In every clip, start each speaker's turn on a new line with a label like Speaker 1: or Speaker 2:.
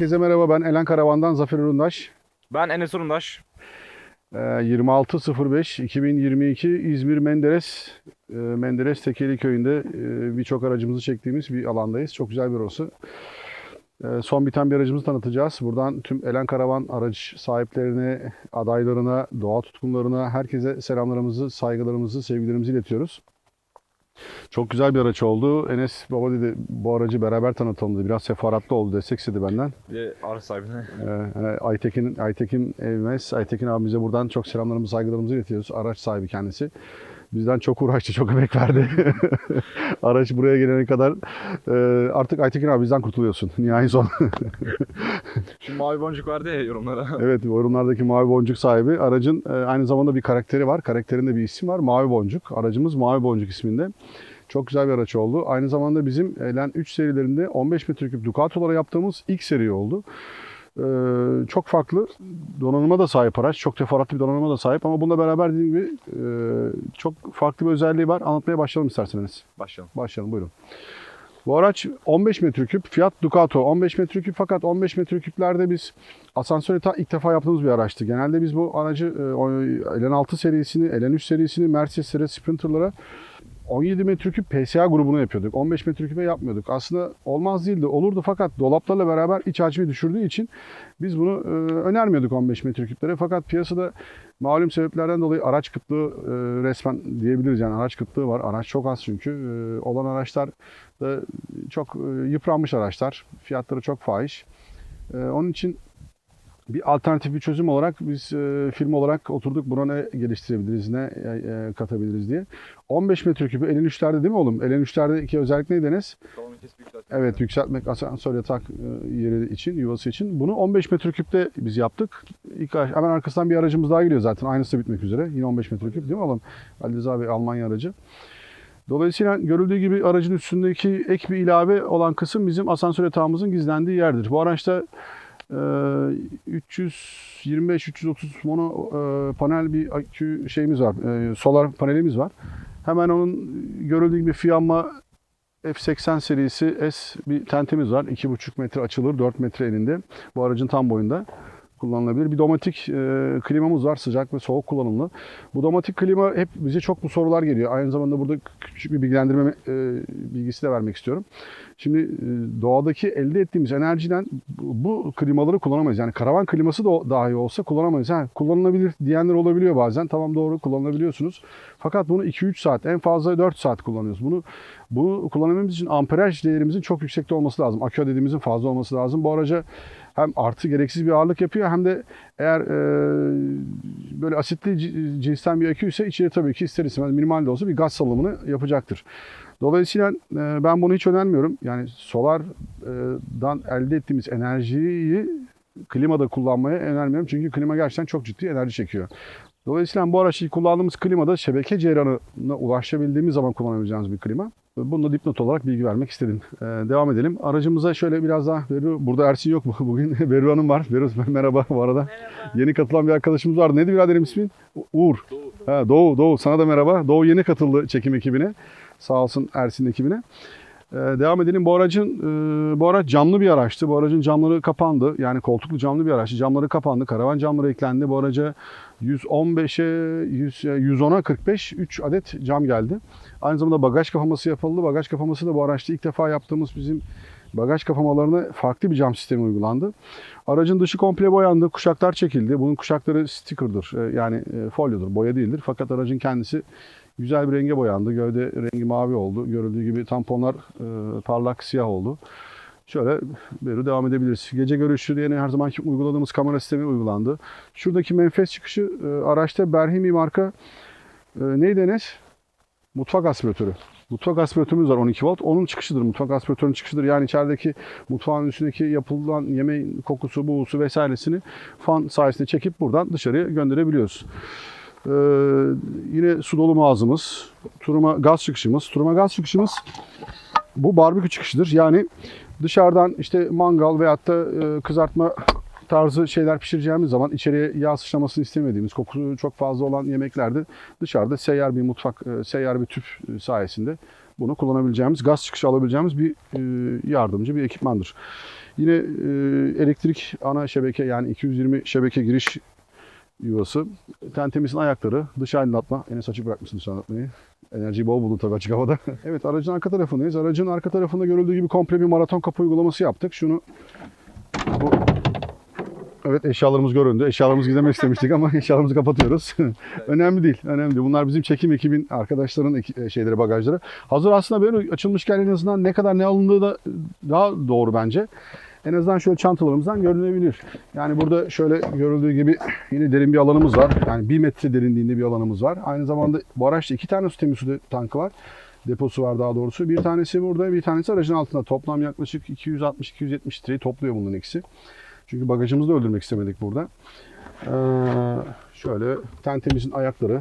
Speaker 1: Herkese merhaba ben Elen Karavan'dan Zafer Üründaş.
Speaker 2: Ben Enes Urundaş.
Speaker 1: Ee, 26.05.2022 İzmir Menderes e, Menderes Tekeli Köyü'nde e, birçok aracımızı çektiğimiz bir alandayız. Çok güzel bir orası. Ee, Son biten bir aracımızı tanıtacağız. Buradan tüm Elen Karavan araç sahiplerine, adaylarına, doğa tutkunlarına herkese selamlarımızı, saygılarımızı, sevgilerimizi iletiyoruz. Çok güzel bir araç oldu. Enes baba dedi bu aracı beraber tanıtalım dedi. Biraz sefaratlı oldu, destek istedi benden.
Speaker 2: Bir de araç sahibine.
Speaker 1: Ee, Aytekin, Aytekin Evmez, Aytekin abimize buradan çok selamlarımızı, saygılarımızı iletiyoruz. Araç sahibi kendisi. Bizden çok uğraştı, çok emek verdi. Araç buraya gelene kadar e, artık Aytekin abi bizden kurtuluyorsun. Nihai son.
Speaker 2: Şu mavi boncuk vardı ya yorumlara.
Speaker 1: evet, yorumlardaki mavi boncuk sahibi. Aracın e, aynı zamanda bir karakteri var. Karakterinde bir isim var. Mavi boncuk. Aracımız Mavi Boncuk isminde. Çok güzel bir araç oldu. Aynı zamanda bizim Elen 3 serilerinde 15 metreküp Ducato'lara yaptığımız ilk seri oldu. Ee, çok farklı donanıma da sahip araç. Çok teferruatlı bir donanıma da sahip ama bununla beraber dediğim gibi e, çok farklı bir özelliği var. Anlatmaya başlayalım isterseniz.
Speaker 2: Başlayalım.
Speaker 1: Başlayalım buyurun. Bu araç 15 metreküp Fiat Ducato 15 metreküp fakat 15 metreküplerde biz asansörü ta ilk defa yaptığımız bir araçtı. Genelde biz bu aracı Elen 6 serisini, Elen 3 serisini Mercedes'lere, Sprinter'lara 17 metreküp PSA grubunu yapıyorduk. 15 metreküpe yapmıyorduk. Aslında olmaz değildi. Olurdu fakat dolaplarla beraber iç hacmi düşürdüğü için biz bunu e, önermiyorduk 15 metreküplere. Fakat piyasada malum sebeplerden dolayı araç kıtlığı e, resmen diyebiliriz. Yani araç kıtlığı var. Araç çok az çünkü. E, olan araçlar da çok e, yıpranmış araçlar. Fiyatları çok fahiş. E, onun için bir alternatif bir çözüm olarak biz e, firma olarak oturduk buna ne geliştirebiliriz, ne e, e, katabiliriz diye. 15 metreküpü elin 3'lerde değil mi oğlum? Elin 3'lerdeki özellik neydi Enes? Evet yükseltmek asansör yatak e, yeri için, yuvası için. Bunu 15 metreküpte biz yaptık. İlk, hemen arkasından bir aracımız daha geliyor zaten. Aynısı bitmek üzere. Yine 15 metreküp değil mi oğlum? Ali Rıza Bey Almanya aracı. Dolayısıyla görüldüğü gibi aracın üstündeki ek bir ilave olan kısım bizim asansör yatağımızın gizlendiği yerdir. Bu araçta 325-330 mono e, panel bir şeyimiz var. E, solar panelimiz var. Hemen onun görüldüğü gibi Fiamma F80 serisi S bir tentemiz var. 2,5 metre açılır, 4 metre eninde. Bu aracın tam boyunda kullanılabilir. Bir domatik e, klimamız var, sıcak ve soğuk kullanımlı. Bu domatik klima hep bize çok bu sorular geliyor. Aynı zamanda burada küçük bir bilgilendirme e, bilgisi de vermek istiyorum. Şimdi e, doğadaki elde ettiğimiz enerjiden bu, klimaları kullanamayız. Yani karavan kliması da dahi olsa kullanamayız. Ha, kullanılabilir diyenler olabiliyor bazen. Tamam doğru kullanabiliyorsunuz. Fakat bunu 2-3 saat en fazla 4 saat kullanıyoruz. Bunu bunu kullanabilmemiz için amperaj değerimizin çok yüksekte olması lazım. Akü adedimizin fazla olması lazım. Bu araca hem artı gereksiz bir ağırlık yapıyor hem de eğer e, böyle asitli ci- cinsten bir akü ise içeri tabii ki ister istemez minimal de olsa bir gaz salımını yapacaktır. Dolayısıyla e, ben bunu hiç önermiyorum. Yani solardan elde ettiğimiz enerjiyi klimada kullanmaya önermiyorum. Çünkü klima gerçekten çok ciddi enerji çekiyor. Dolayısıyla bu araçta kullandığımız klimada şebeke ceyranına ulaşabildiğimiz zaman kullanabileceğimiz bir klima. Bunu da dipnot olarak bilgi vermek istedim. Ee, devam edelim. Aracımıza şöyle biraz daha Veru, burada Ersin yok mu? Bugün Veru Hanım var. Veru merhaba bu arada. Yeni katılan bir arkadaşımız vardı. Neydi biraderim ismin? Uğur.
Speaker 2: Doğu.
Speaker 1: Ha, Doğu, Doğu. Sana da merhaba. Doğu yeni katıldı çekim ekibine. Sağ olsun Ersin ekibine. Ee, devam edelim. Bu aracın e, bu araç camlı bir araçtı. Bu aracın camları kapandı. Yani koltuklu camlı bir araçtı. Camları kapandı. Karavan camları eklendi. Bu araca 115'e 100, 110'a 45 3 adet cam geldi. Aynı zamanda bagaj kapaması yapıldı. Bagaj kapaması da bu araçta ilk defa yaptığımız bizim bagaj kapamalarına farklı bir cam sistemi uygulandı. Aracın dışı komple boyandı. Kuşaklar çekildi. Bunun kuşakları sticker'dır. Ee, Yani e, folyodur. Boya değildir. Fakat aracın kendisi güzel bir renge boyandı. Gövde rengi mavi oldu. Görüldüğü gibi tamponlar e, parlak siyah oldu. Şöyle böyle devam edebiliriz. Gece görüşü diye her zamanki uyguladığımız kamera sistemi uygulandı. Şuradaki menfez çıkışı e, araçta Berhimi marka e, neydi Enes? Mutfak aspiratörü. Mutfak aspiratörümüz var 12 volt. Onun çıkışıdır. Mutfak aspiratörünün çıkışıdır. Yani içerideki mutfağın üstündeki yapılan yemeğin kokusu, buğusu vesairesini fan sayesinde çekip buradan dışarıya gönderebiliyoruz. Ee, yine su dolum ağzımız, turuma gaz çıkışımız. Turuma gaz çıkışımız bu barbekü çıkışıdır. Yani dışarıdan işte mangal veyahut da e, kızartma tarzı şeyler pişireceğimiz zaman içeriye yağ sıçramasını istemediğimiz, kokusu çok fazla olan yemeklerde dışarıda seyyar bir mutfak, e, seyyar bir tüp sayesinde bunu kullanabileceğimiz, gaz çıkışı alabileceğimiz bir e, yardımcı bir ekipmandır. Yine e, elektrik ana şebeke yani 220 şebeke giriş yuvası. Tentemizin ayakları, dış aydınlatma. Enes açık bırakmışsın dış aydınlatmayı. Enerjiyi bol buldum tabii açık havada. evet aracın arka tarafındayız. Aracın arka tarafında görüldüğü gibi komple bir maraton kapı uygulaması yaptık. Şunu bu Evet eşyalarımız göründü. Eşyalarımız gizlemek istemiştik ama eşyalarımızı kapatıyoruz. önemli değil. Önemli değil. Bunlar bizim çekim ekibin arkadaşların eki- e, şeyleri bagajları. Hazır aslında böyle açılmışken en azından ne kadar ne alındığı da daha doğru bence. En azından şöyle çantalarımızdan görünebilir. Yani burada şöyle görüldüğü gibi yine derin bir alanımız var. Yani 1 metre derinliğinde bir alanımız var. Aynı zamanda bu araçta iki tane su temiz tankı var. Deposu var daha doğrusu. Bir tanesi burada, bir tanesi aracın altında. Toplam yaklaşık 260-270 litreyi topluyor bunun ikisi. Çünkü bagajımızı da öldürmek istemedik burada. Ee, şöyle tentemizin ayakları,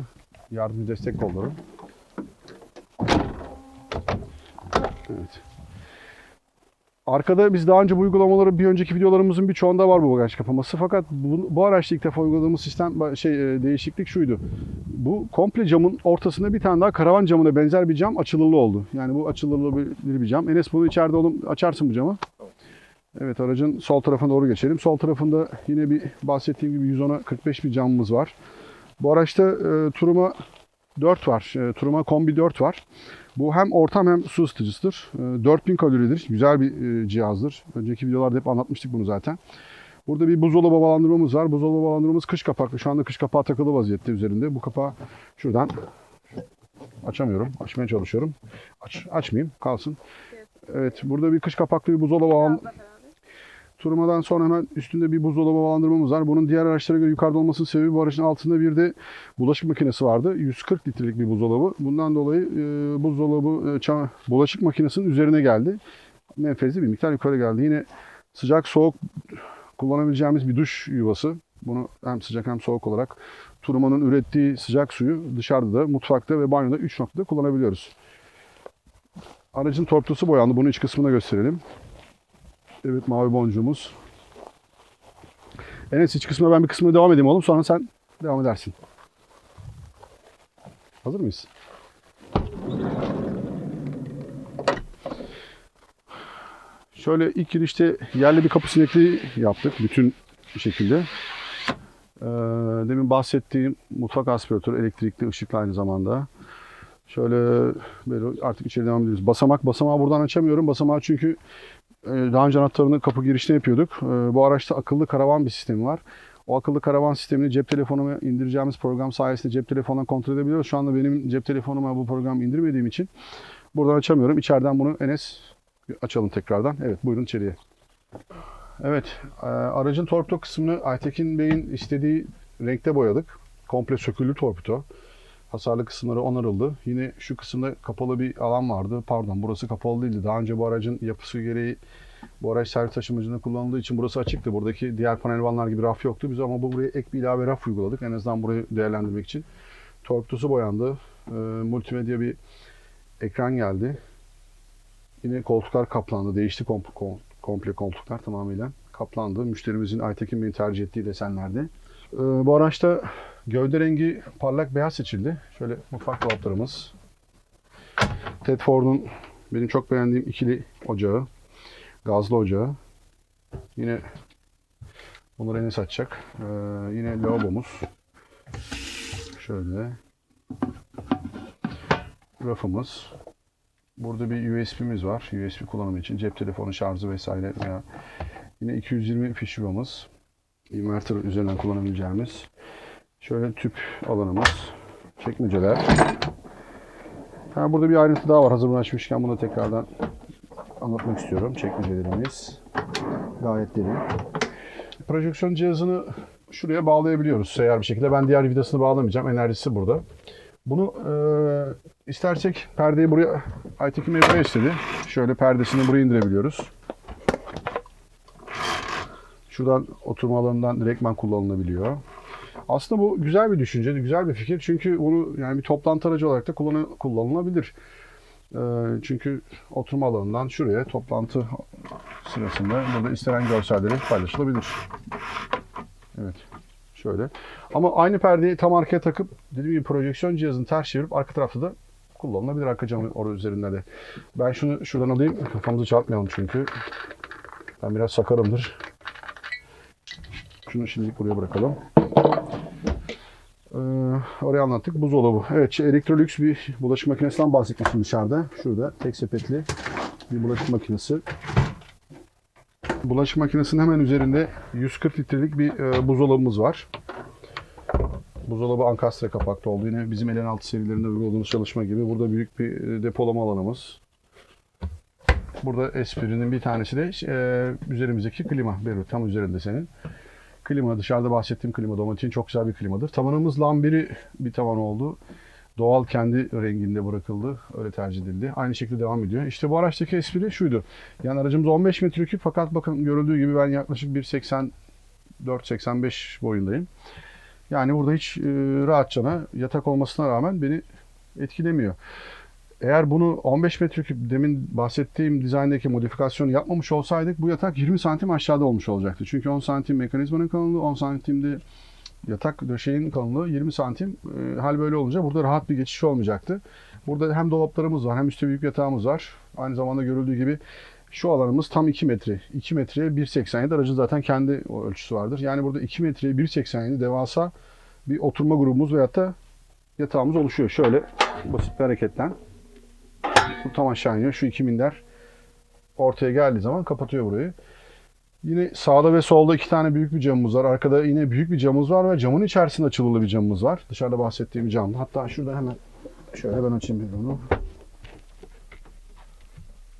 Speaker 1: yardımcı destek kolları. Evet. Arkada biz daha önce bu uygulamaları bir önceki videolarımızın birçoğunda var bu bagaj kapaması. Fakat bu, bu araçta ilk defa uyguladığımız sistem şey e, değişiklik şuydu. Bu komple camın ortasında bir tane daha karavan camına benzer bir cam açılırlı oldu. Yani bu açılırlı bir, bir cam. Enes bunu içeride oğlum açarsın bu camı. Evet aracın sol tarafına doğru geçelim. Sol tarafında yine bir bahsettiğim gibi 110'a 45 bir camımız var. Bu araçta e, Turuma 4 var. E, Turuma Kombi 4 var. Bu hem ortam hem su ısıtıcısıdır. E, 4000 kaloridir. Güzel bir e, cihazdır. Önceki videolarda hep anlatmıştık bunu zaten. Burada bir buzdolabı havalandırmamız var. Buzdolabı havalandırmamız kış kapaklı. Şu anda kış kapağı takılı vaziyette üzerinde. Bu kapağı şuradan açamıyorum. Açmaya çalışıyorum. Aç, açmayayım. Kalsın. Evet. Burada bir kış kapaklı bir buzdolabı havalandırmamız Turmadan sonra hemen üstünde bir buzdolabı havalandırmamız var. Bunun diğer araçlara göre yukarıda olmasının sebebi bu aracın altında bir de bulaşık makinesi vardı. 140 litrelik bir buzdolabı. Bundan dolayı e, buzdolabı e, ça- bulaşık makinesinin üzerine geldi. Menfezi bir miktar yukarı geldi. Yine sıcak soğuk kullanabileceğimiz bir duş yuvası. Bunu hem sıcak hem soğuk olarak Turman'ın ürettiği sıcak suyu dışarıda da, mutfakta ve banyoda 3 noktada kullanabiliyoruz. Aracın torpidosu boyandı. Bunu iç kısmına gösterelim. Evet mavi boncuğumuz. Enes iç kısmına ben bir kısmına devam edeyim oğlum. Sonra sen devam edersin. Hazır mıyız? Şöyle ilk girişte yerli bir kapı sinekliği yaptık bütün şekilde. Ee, demin bahsettiğim mutfak aspiratörü elektrikli ışıklı aynı zamanda. Şöyle böyle artık içeri devam ediyoruz. Basamak, basamağı buradan açamıyorum. Basamağı çünkü daha önce anahtarını kapı girişine yapıyorduk. E, Bu araçta akıllı karavan bir sistemi var. O akıllı karavan sistemini cep telefonuma indireceğimiz program sayesinde cep telefonundan kontrol edebiliyoruz. Şu anda benim cep telefonuma bu programı indirmediğim için buradan açamıyorum. İçeriden bunu Enes açalım tekrardan. Evet buyurun içeriye. Evet e, aracın torpido kısmını Aytekin Bey'in istediği renkte boyadık. Komple söküllü torpido. Hasarlı kısımları onarıldı. Yine şu kısımda kapalı bir alan vardı. Pardon burası kapalı değildi. Daha önce bu aracın yapısı gereği bu araç servis taşımacılığında kullanıldığı için burası açıktı. Buradaki diğer panel vanlar gibi raf yoktu. Biz ama bu buraya ek bir ilave raf uyguladık. En azından burayı değerlendirmek için. Torpidosu boyandı. Ee, multimedya bir ekran geldi. Yine koltuklar kaplandı. Değişti kom- kom- komple koltuklar tamamıyla. Kaplandı. Müşterimizin Aytekin Bey'in tercih ettiği desenlerde. Ee, bu araçta gövde rengi parlak beyaz seçildi. Şöyle mutfak dolaplarımız. Ted Ford'un benim çok beğendiğim ikili ocağı. Gazlı ocağı. Yine bunları Enes açacak. Ee, yine lavabomuz. Şöyle. Rafımız. Burada bir USB'miz var. USB kullanımı için cep telefonu şarjı vesaire veya yine 220 fiş yuvamız. Inverter üzerinden kullanabileceğimiz. Şöyle tüp alanımız. Çekmeceler. Ha, burada bir ayrıntı daha var. Hazır açmışken bunu da tekrardan anlatmak istiyorum. Çekmecelerimiz. Gayet derin. Projeksiyon cihazını şuraya bağlayabiliyoruz seyyar bir şekilde. Ben diğer vidasını bağlamayacağım. Enerjisi burada. Bunu e, istersek perdeyi buraya Aytekin Bey buraya istedi. Şöyle perdesini buraya indirebiliyoruz. Şuradan oturma alanından direktman kullanılabiliyor. Aslında bu güzel bir düşünce, güzel bir fikir. Çünkü bunu yani bir toplantı aracı olarak da kullanı- kullanılabilir. Ee, çünkü oturma alanından şuraya toplantı sırasında burada istenen görselleri paylaşılabilir. Evet. Şöyle. Ama aynı perdeyi tam arkaya takıp dediğim gibi projeksiyon cihazını ters çevirip arka tarafta da kullanılabilir arka camı orada üzerinde de. Ben şunu şuradan alayım. Kafamızı çarpmayalım çünkü. Ben biraz sakarımdır. Şunu şimdilik buraya bırakalım. Ee, oraya anlattık. Buzdolabı. Evet, şey, Electrolux bir bulaşık makinesinden bahsetmiştim dışarıda. Şurada tek sepetli bir bulaşık makinesi. Bulaşık makinesinin hemen üzerinde 140 litrelik bir e, buzdolabımız var. Buzdolabı ankastre kapaklı oldu. Yine bizim Elen altı serilerinde uyguladığımız çalışma gibi. Burada büyük bir e, depolama alanımız. Burada esprinin bir tanesi de e, üzerimizdeki klima. Beru tam üzerinde senin. Klima dışarıda bahsettiğim klima domatesin çok güzel bir klimadır. Tavanımız lambiri bir tavan oldu. Doğal kendi renginde bırakıldı. Öyle tercih edildi. Aynı şekilde devam ediyor. İşte bu araçtaki espri şuydu. Yani aracımız 15 metreküp fakat bakın görüldüğü gibi ben yaklaşık 1.84-85 boyundayım. Yani burada hiç e, rahatçana yatak olmasına rağmen beni etkilemiyor. Eğer bunu 15 metreküp demin bahsettiğim dizayndaki modifikasyonu yapmamış olsaydık bu yatak 20 santim aşağıda olmuş olacaktı. Çünkü 10 santim mekanizmanın kalınlığı, 10 santimde yatak döşeğin kalınlığı 20 santim. E, hal böyle olunca burada rahat bir geçiş olmayacaktı. Burada hem dolaplarımız var hem üstte büyük yatağımız var. Aynı zamanda görüldüğü gibi şu alanımız tam 2 metre. 2 metreye 1.87 aracın zaten kendi ölçüsü vardır. Yani burada 2 metreye 1.87 devasa bir oturma grubumuz veyahut da yatağımız oluşuyor. Şöyle basit bir hareketten. Bu tam aşağı iniyor. Şu iki minder ortaya geldiği zaman kapatıyor burayı. Yine sağda ve solda iki tane büyük bir camımız var. Arkada yine büyük bir camımız var ve camın içerisinde açılı bir camımız var. Dışarıda bahsettiğim cam. Hatta şurada hemen şöyle ben açayım bir onu.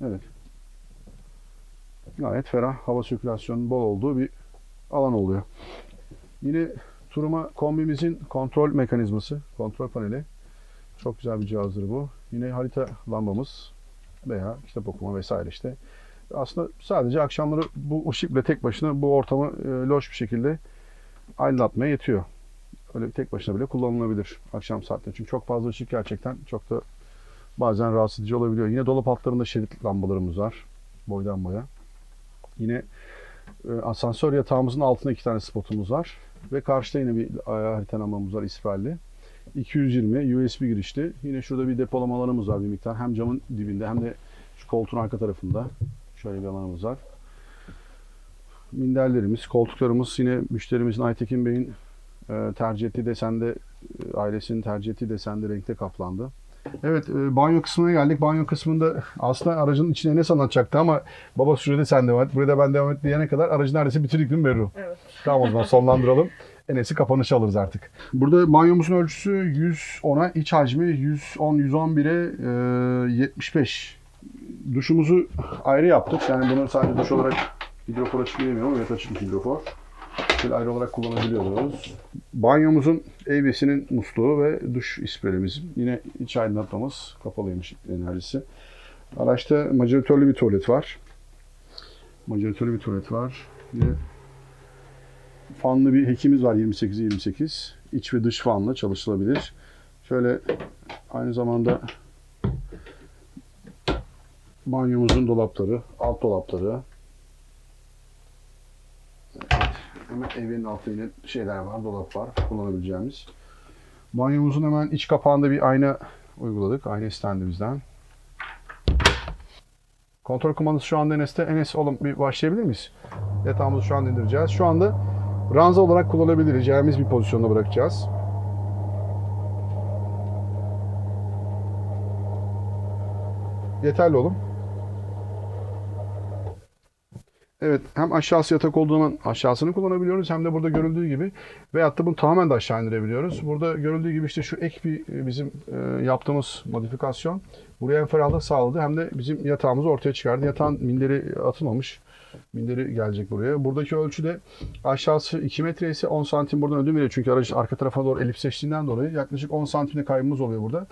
Speaker 1: Evet. Gayet ferah, hava sirkülasyonunun bol olduğu bir alan oluyor. Yine turuma kombimizin kontrol mekanizması, kontrol paneli. Çok güzel bir cihazdır bu. Yine harita lambamız veya kitap okuma vesaire işte. Aslında sadece akşamları bu ışık bile tek başına bu ortamı e, loş bir şekilde aydınlatmaya yetiyor. Öyle tek başına bile kullanılabilir akşam saatlerinde. Çünkü çok fazla ışık gerçekten çok da bazen rahatsız edici olabiliyor. Yine dolap altlarında şerit lambalarımız var. Boydan boya. Yine e, asansör yatağımızın altında iki tane spotumuz var. Ve karşıda yine bir e, harita lambamız var İsrail'li. 220 USB girişli. Yine şurada bir depolama alanımız var bir miktar. Hem camın dibinde hem de şu koltuğun arka tarafında. Şöyle bir alanımız var. Minderlerimiz, koltuklarımız yine müşterimizin Aytekin Bey'in e, tercih ettiği desende, e, ailesinin tercih ettiği desende renkte kaplandı. Evet, e, banyo kısmına geldik. Banyo kısmında aslında aracın içine ne anlatacaktı ama baba sürede sen devam et, buraya ben devam et diyene kadar aracı neredeyse bitirdik değil mi Berru?
Speaker 3: Evet.
Speaker 1: Tamam o zaman sonlandıralım. Enes'i kapanışa alırız artık. Burada banyomuzun ölçüsü 110'a, iç hacmi 110, 111'e e, 75. Duşumuzu ayrı yaptık. Yani bunu sadece duş olarak hidrofor açıklayamıyorum. Evet bir hidrofor. Şöyle ayrı olarak kullanabiliyoruz. Banyomuzun evyesinin musluğu ve duş isperimiz. Yine iç aydınlatmamız kapalıymış enerjisi. Araçta majoratörlü bir tuvalet var. Majoratörlü bir tuvalet var. Yine fanlı bir hekimiz var 28'e 28. İç ve dış fanlı çalışılabilir. Şöyle aynı zamanda banyomuzun dolapları, alt dolapları. Hemen evin altında yine şeyler var, dolap var kullanabileceğimiz. Banyomuzun hemen iç kapağında bir ayna uyguladık. Ayna standımızdan. Kontrol kumandası şu anda Enes'te. Enes oğlum bir başlayabilir miyiz? Yatağımızı şu anda indireceğiz. Şu anda ranza olarak kullanabileceğimiz bir pozisyonda bırakacağız. Yeterli oğlum. Evet hem aşağısı yatak olduğu aşağısını kullanabiliyoruz hem de burada görüldüğü gibi veyahut da bunu tamamen de aşağı indirebiliyoruz. Burada görüldüğü gibi işte şu ek bir e, bizim e, yaptığımız modifikasyon buraya hem ferahlık sağladı hem de bizim yatağımızı ortaya çıkardı. Yatağın minderi atılmamış. Minderi gelecek buraya. Buradaki ölçü de aşağısı 2 metre ise 10 santim buradan ödün veriyor. Çünkü aracın arka tarafına doğru elip seçtiğinden dolayı yaklaşık 10 santimde kaybımız oluyor burada.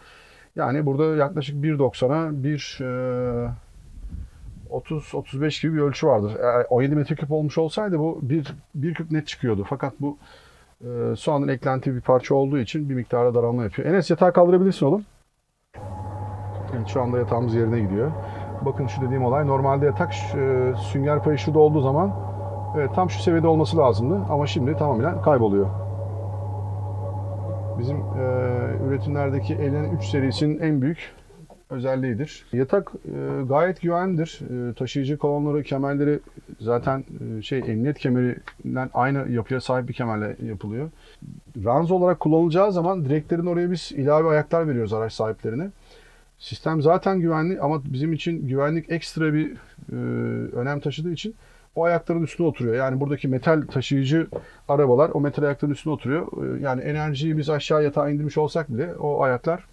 Speaker 1: Yani burada yaklaşık 1.90'a 1 e, 30-35 gibi bir ölçü vardır. Eğer 17 metreküp olmuş olsaydı bu 1, 1.40 net çıkıyordu. Fakat bu e, sonradan eklenti bir parça olduğu için bir miktarda daralma yapıyor. Enes yatağı kaldırabilirsin oğlum. Evet, şu anda yatağımız yerine gidiyor. Bakın şu dediğim olay. Normalde yatak e, sünger payı şurada olduğu zaman evet, tam şu seviyede olması lazımdı. Ama şimdi tamamen kayboluyor. Bizim e, üretimlerdeki Elenen 3 serisinin en büyük özelliğidir. Yatak e, gayet güvenlidir. E, taşıyıcı kolonları, kemerleri zaten e, şey emniyet kemerinden aynı yapıya sahip bir kemerle yapılıyor. Ranz olarak kullanılacağı zaman direklerin oraya biz ilave ayaklar veriyoruz araç sahiplerine. Sistem zaten güvenli ama bizim için güvenlik ekstra bir e, önem taşıdığı için o ayakların üstüne oturuyor. Yani buradaki metal taşıyıcı arabalar o metal ayakların üstüne oturuyor. E, yani enerjiyi biz aşağı yatağa indirmiş olsak bile o ayaklar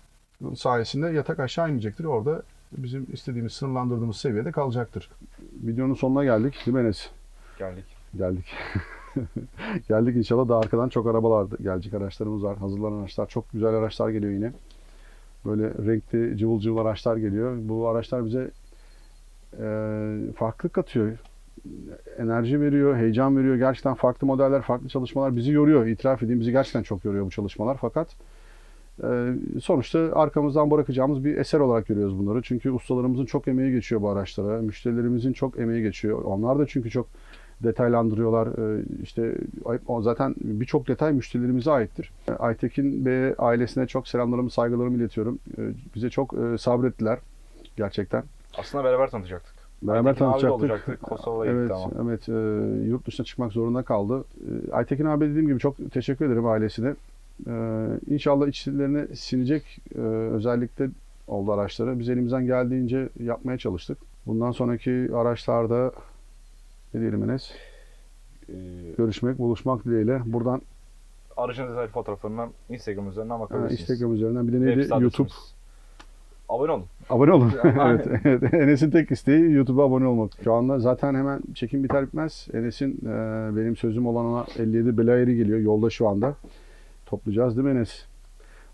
Speaker 1: sayesinde yatak aşağı inmeyecektir. Orada bizim istediğimiz, sınırlandırdığımız seviyede kalacaktır. Videonun sonuna geldik. Değil mi Enes?
Speaker 2: Geldik.
Speaker 1: Geldik. Geldik inşallah da arkadan çok arabalar gelecek araçlarımız var. Hazırlanan araçlar. Çok güzel araçlar geliyor yine. Böyle renkli cıvıl cıvıl araçlar geliyor. Bu araçlar bize e, farklılık katıyor. Enerji veriyor, heyecan veriyor. Gerçekten farklı modeller, farklı çalışmalar bizi yoruyor. İtiraf edeyim bizi gerçekten çok yoruyor bu çalışmalar. Fakat e, sonuçta arkamızdan bırakacağımız bir eser olarak görüyoruz bunları. Çünkü ustalarımızın çok emeği geçiyor bu araçlara. Müşterilerimizin çok emeği geçiyor. Onlar da çünkü çok detaylandırıyorlar. Ee, İşte zaten birçok detay müşterilerimize aittir. Aytekin Bey ailesine çok selamlarımı, saygılarımı iletiyorum. Ee, Bize çok e, sabrettiler gerçekten.
Speaker 2: Aslında beraber tanıtacaktık.
Speaker 1: Beraber
Speaker 2: Aytekin olacaktık. Kosova'ya
Speaker 1: Evet,
Speaker 2: gitti ama.
Speaker 1: evet. e, yurt dışına çıkmak zorunda kaldı. E, Aytekin abi dediğim gibi çok teşekkür ederim ailesine. E, inşallah içlerine sinecek e, özellikle oldu araçları. Biz elimizden geldiğince yapmaya çalıştık. Bundan sonraki araçlarda ne diyelim Enes?
Speaker 2: Ee,
Speaker 1: Görüşmek, buluşmak dileğiyle. Buradan
Speaker 2: aracın detaylı fotoğraflarından Instagram üzerinden
Speaker 1: e,
Speaker 2: bakabilirsiniz.
Speaker 1: Instagram üzerinden bir de
Speaker 2: Web
Speaker 1: neydi? YouTube.
Speaker 2: Abone olun.
Speaker 1: Abone olun. Evet, evet. Enes'in tek isteği YouTube'a abone olmak. Şu anda zaten hemen çekim biter bitmez. Enes'in e, benim sözüm olan ona 57 belayeri geliyor. Yolda şu anda. Toplayacağız değil mi Enes?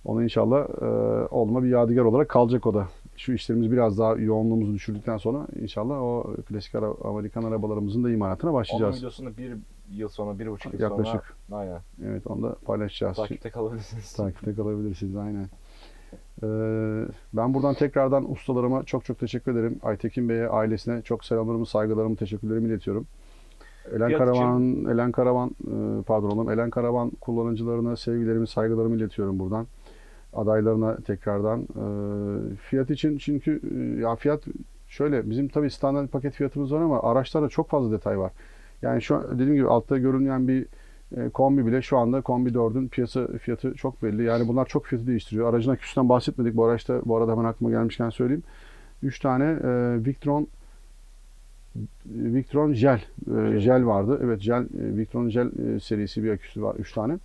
Speaker 1: Onu inşallah e, olma bir yadigar olarak kalacak o da. Şu işlerimiz biraz daha yoğunluğumuzu düşürdükten sonra inşallah o klasik ara, Amerikan arabalarımızın da imalatına
Speaker 2: Onun
Speaker 1: başlayacağız.
Speaker 2: videosunu bir yıl sonra, bir buçuk yıl
Speaker 1: Yaklaşık.
Speaker 2: sonra aynen.
Speaker 1: Evet onu da paylaşacağız.
Speaker 2: Takipte kalabilirsiniz.
Speaker 1: Takipte kalabilirsiniz aynen. Ee, ben buradan tekrardan ustalarıma çok çok teşekkür ederim. Aytekin Bey'e, ailesine çok selamlarımı, saygılarımı, teşekkürlerimi iletiyorum. Elen
Speaker 2: Fiyat
Speaker 1: Karavan, Elen Karavan, e, pardon oğlum, Elen Karavan kullanıcılarına sevgilerimi, saygılarımı iletiyorum buradan. Adaylarına tekrardan. Ee, fiyat için çünkü e, ya fiyat şöyle bizim tabii standart paket fiyatımız var ama araçlarda çok fazla detay var. Yani şu dediğim gibi altta görünmeyen bir e, kombi bile şu anda kombi 4'ün piyasa fiyatı çok belli. Yani bunlar çok fiyatı değiştiriyor. Aracın aküsünden bahsetmedik. Bu araçta bu arada hemen aklıma gelmişken söyleyeyim. 3 tane e, Victron Victron Gel e, Gel vardı. Evet Gel e, Victron Gel e, serisi bir aküsü var 3 tane.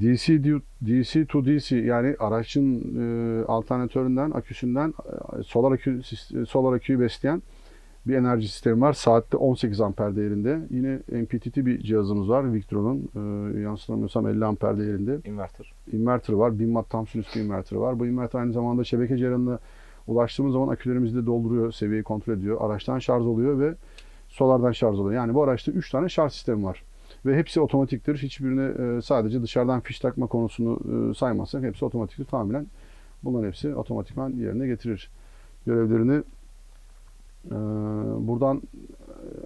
Speaker 1: DC DC to DC yani aracın e, alternatöründen, aküsünden e, solar akü sis- solar aküyü besleyen bir enerji sistemi var. Saatte 18 amper değerinde. Yine MPPT bir cihazımız var. Victron'un e, yanlış hatırlamıyorsam 50 amper değerinde.
Speaker 2: Inverter.
Speaker 1: Inverter var. 1000 watt tam sinüs bir inverter var. Bu inverter aynı zamanda şebeke ceyranına ulaştığımız zaman akülerimizi de dolduruyor, seviyeyi kontrol ediyor. Araçtan şarj oluyor ve solardan şarj oluyor. Yani bu araçta 3 tane şarj sistemi var. Ve hepsi otomatiktir. Hiçbirine e, sadece dışarıdan fiş takma konusunu e, saymazsak hepsi otomatiktir. Tahminen bunların hepsi otomatikman yerine getirir görevlerini. E, buradan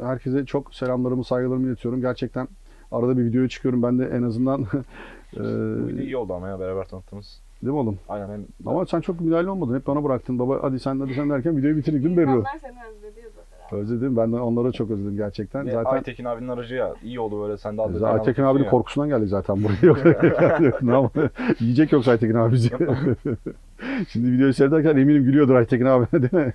Speaker 1: herkese çok selamlarımı, saygılarımı iletiyorum. Gerçekten arada bir videoya çıkıyorum. Ben de en azından e,
Speaker 2: Bu video iyi oldu ama ya beraber tanıttığımız.
Speaker 1: değil mi oğlum?
Speaker 2: Aynen hem
Speaker 1: Ama sen çok müdahale olmadın. Hep bana bıraktın. Baba hadi sen hadi sen derken videoyu bitirdik değil mi Berru?
Speaker 3: İnsanlar seni özledi.
Speaker 1: Özledim. Ben de onları çok özledim gerçekten.
Speaker 2: Ve
Speaker 1: Zaten
Speaker 2: Aytekin abinin aracı ya iyi oldu böyle sen daha detaylı
Speaker 1: Aytekin
Speaker 2: anlatıyorsun
Speaker 1: abinin
Speaker 2: ya.
Speaker 1: korkusundan geldik zaten buraya. Yok. yiyecek yoksa Aytekin abi bizi. Şimdi videoyu seyrederken eminim gülüyordur Aytekin abi değil mi?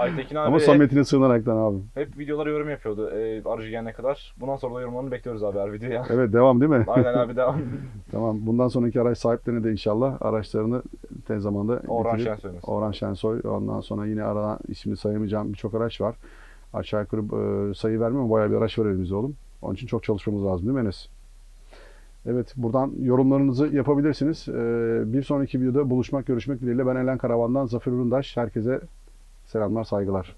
Speaker 2: Aytekin abi
Speaker 1: Ama samimiyetine sığınaraktan abi.
Speaker 2: hep videolara yorum yapıyordu e, aracı gelene kadar. Bundan sonra da yorumlarını bekliyoruz abi her videoya.
Speaker 1: Evet devam değil mi?
Speaker 2: Aynen abi devam.
Speaker 1: Tamam. Bundan sonraki araç sahiplerine de inşallah araçlarını tez zamanda
Speaker 2: Orhan
Speaker 1: getirip-
Speaker 2: Şensoy mesela.
Speaker 1: Orhan Şensoy. Ondan sonra yine aradan ismini sayamayacağım birçok araç var. Aşağı yukarı e, sayı vermem ama bayağı bir araç var elimizde oğlum. Onun için çok çalışmamız lazım değil mi Enes? Evet buradan yorumlarınızı yapabilirsiniz. E, bir sonraki videoda buluşmak, görüşmek dileğiyle ben Elen Karavan'dan Zafer Üründaş. Herkese Selamlar, saygılar.